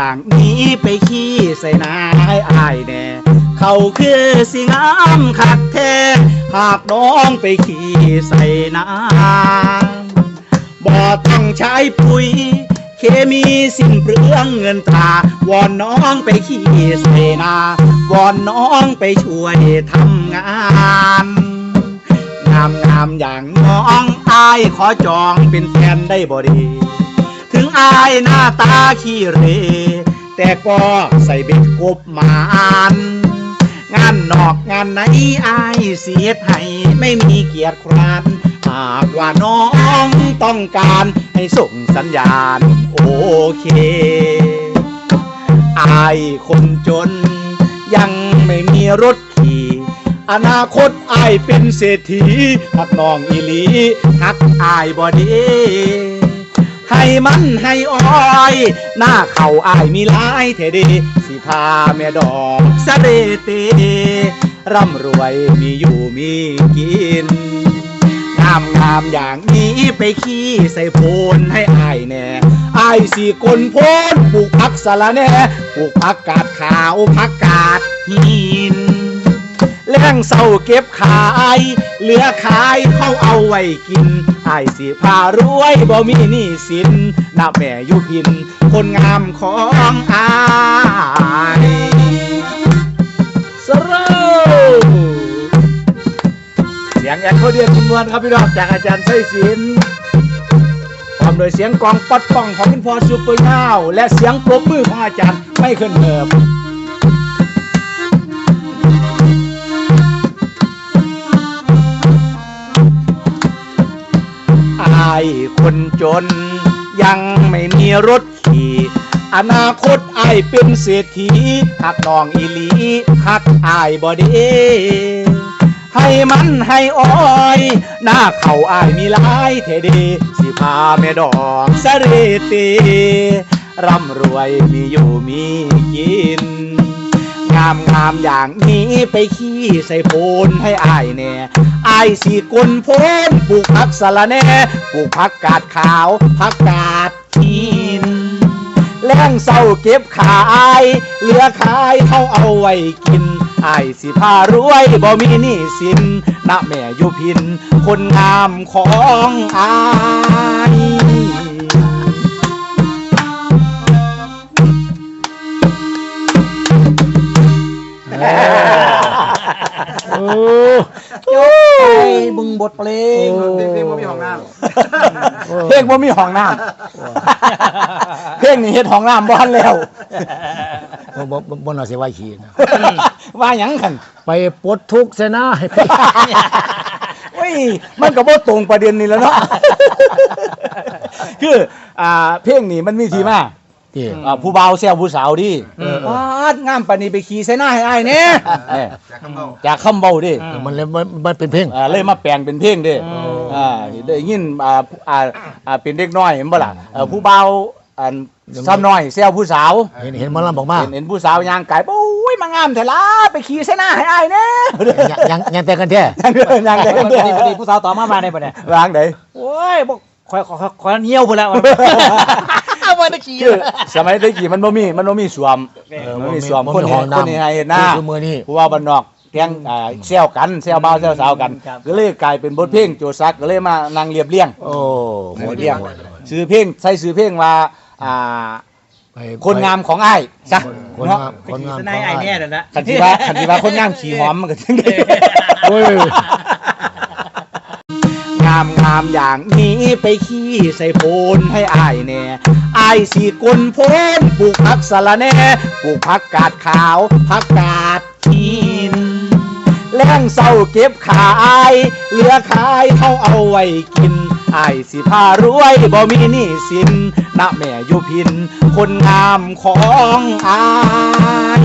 อย่างนี้ไปขี้ใส่นายอายแน่เขาคือสิงามคักแท้หากน้องไปขี้ใส่นาบ่ต้องใช้ปุ๋ย เคมีสิ้นเปลืองเงินตาวอนน้องไปขี้ใส่นาวอนน้องไปช่วยทำงานงามงามอย่างน้องอายขอจองเป็นแฟนได้บ่ดี ถึงอายหน้าตาขี้เหร แต่ก็ใส่เบ็ดกบหมานงานนอกงานไหนอายเสียให้ไม่มีเกียรติคร้านหากว่าน้องต้องการให้ส่งสัญญาณ โอเค อายคนจน ยังไม่มีรถขี่ อนาคตอายเป็นเศรษฐีหักน้องอีหลีหักอายบอดี ให้มันให้อ้อย หน้าเข่าอายมีหลายเทดีสิพาแม่ดอกสะเดเตร่ำรวยมีอยู่มีกิน งามงามอย่างนี้ไปขี้ใส่โพนให้อายแน่อายสี่คนโพนปลูกผักสละแน่ปลูกผักกาดขาวผักกาดหินแล้งเศร้าเก็บขาย เหลือขายเขาเอาไว้กิน อายสิพารวยบ่มีหนี้สินนับแม่ยู่พิน คนงามของอายสรเสียงแอคเขาเดียนจำนวนครับพี่น้องจากอาจารย์ไส้ศิลป์พร้อมโดยเสียงกลองปัดป้องของคุณพ่อซูเปอร์เงาและเสียงปรบมือของอาจารย์ไม่เคลื่อนเหิม คนจน ยังไม่มีรถขี่ อนาคตอายเป็นเศรษฐีหักน้องอีหลีหักอายบอดีให้มันให้อ้อย หน้าเขาอายมีหลายเทดีสิพาแม่ดอกสเรตีร่ำรวยมีอยู่มีกิน งามงามอย่างนี้ไปขี้ใส่โพนให้อายแน่อายสี่กลโพนปลูกผักสละแน่ปลูกผักกาดขาวผักกาดหินแล้งเศร้าเก็บขายเหลือขายเขาเอาไว้กินอายสิพารวยบ่มีหนี้สินณแม่ยุพิน คนงามของอาย เสียงปรบมือของอาจารย์ไม่เคลื่อนเหิมโอ้โอ้ยบึงบทเพลงเพลงเพลงบ่มีห้องน้เพลงบ่มีห้องน้ำเพลงนี่เฮ็ดห้องน้ำบ้านแล้วบ่บ่บ่บ่น่าสิไหวขี้นะว่าหยังกันไปปลดทุกข์ซะนะให้ไปเว้ยมันก็บ่ตรงประเด็นนี่แหล้วเนาะคือ อ่า เพลงนี่มันมีที่มา ที่อ่าผู้บ่าวแซวผู้สาวดิเออวาดงามปานนี้ไปขี่ใส่หน้าให้อ้ายแน่เออจากคำเบาจากคำเว้าดิมันเลยมันมันเป็นเพลง อ่าเลยมาแปลงเป็นเพลงเด้อ่าได้ยินอ่าอ่าอ่าเป็นเด็กน้อยเห็นบ่ล่ะเอ่อผู้บ่าวอันซ้ำน้อยแซวผู้สาว เห็นเห็นหมอลำบอกมาเห็นเห็นผู้สาวยางไก่โอ้ยมางามแต่ละไปขี่ใส่หน้าให้อ้ายแน่ยังยังยังแต่กันแท้ยังเด้อยังเด้อพอดีพอดีผู้สาวต่อมามาได้ปะเนี่ย วางไดโอ้ยบอกคอยคอยคอยเหี่ยวพุ่นแล้ว เอามาตะกี้คือสมัยตะกี้มันบ่มีมันบ่มีสวมเออมันมีสวมบ่คนมีเห็ห้อนงคนน้ำนี้ให้เห็นหน้าคือมือนี่ผู้ว่าบ้านนอกแกงอ่าแซวกันแซวบ่าวแซวสาวกัน ก็เลยกลายเป็นบทเพลงโจซักก็เลยมานั่งเรียบเรียง โอ้หมเรีดยบเรีเรียยงงชื่อเพลงใส่ชื่อเพลงว่าอ่าไปคนงามของอ้ายซะคนเนาะงามคนงามสนายไอแน่เลยนะคันที่ว่าคันที่ว่าคนงามขี่หอมมันก็ถึงได้โอ้ยงามงามอย่างนี้ไปขี้ใส่โพนให้อายแน่อายสี่กลพ้นปลูกผักสะระแหน่ปลูกผักกาดขาวผักกาดทินแล้งเศร้าเก็บขายเหลือขายเขาเอาไว้กินไอ้สิพารวยบ่มีหนี้สินณแม่ยุพิน คนงามของอาย